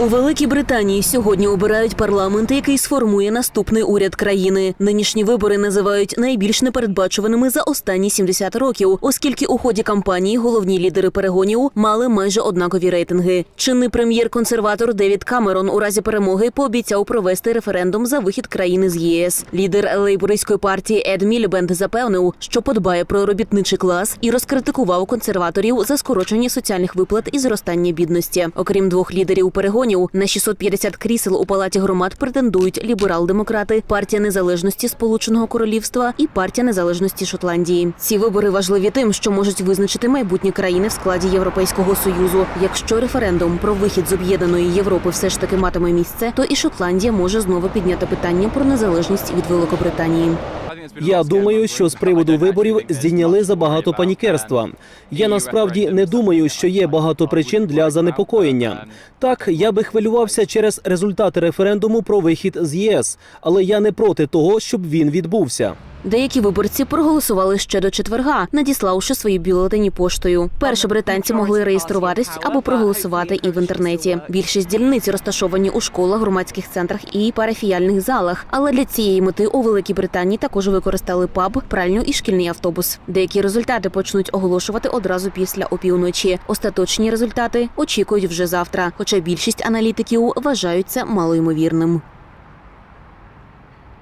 У Великій Британії сьогодні обирають парламент, який сформує наступний уряд країни. Нинішні вибори називають найбільш непередбачуваними за останні 70 років, оскільки у ході кампанії головні лідери перегонів мали майже однакові рейтинги. Чинний прем'єр-консерватор Девід Камерон у разі перемоги пообіцяв провести референдум за вихід країни з ЄС. Лідер лейбористської партії Ед Мілібенд запевнив, що подбає про робітничий клас і розкритикував консерваторів за скорочення соціальних виплат і зростання бідності. Окрім двох лідерів перегонів, на 650 крісел у палаті громад претендують ліберал-демократи, партія незалежності Сполученого Королівства і партія незалежності Шотландії. Ці вибори важливі тим, що можуть визначити майбутнє країни в складі Європейського союзу. Якщо референдум про вихід з об'єднаної Європи все ж таки матиме місце, то і Шотландія може знову підняти питання про незалежність від Великобританії. Я думаю, що з приводу виборів здійняли забагато панікерства. Я насправді не думаю, що є багато причин для занепокоєння. Так, я би хвилювався через результати референдуму про вихід з ЄС, але я не проти того, щоб він відбувся. Деякі виборці проголосували ще до четверга, надіславши свої бюлетені поштою. Перше британці могли реєструватись або проголосувати і в інтернеті. Більшість дільниць розташовані у школах, громадських центрах і парафіяльних залах. Але для цієї мети у Великій Британії також використали паб, пральню і шкільний автобус. Деякі результати почнуть оголошувати одразу після опівночі. Остаточні результати очікують вже завтра. Хоча більшість аналітиків вважають це малоймовірним.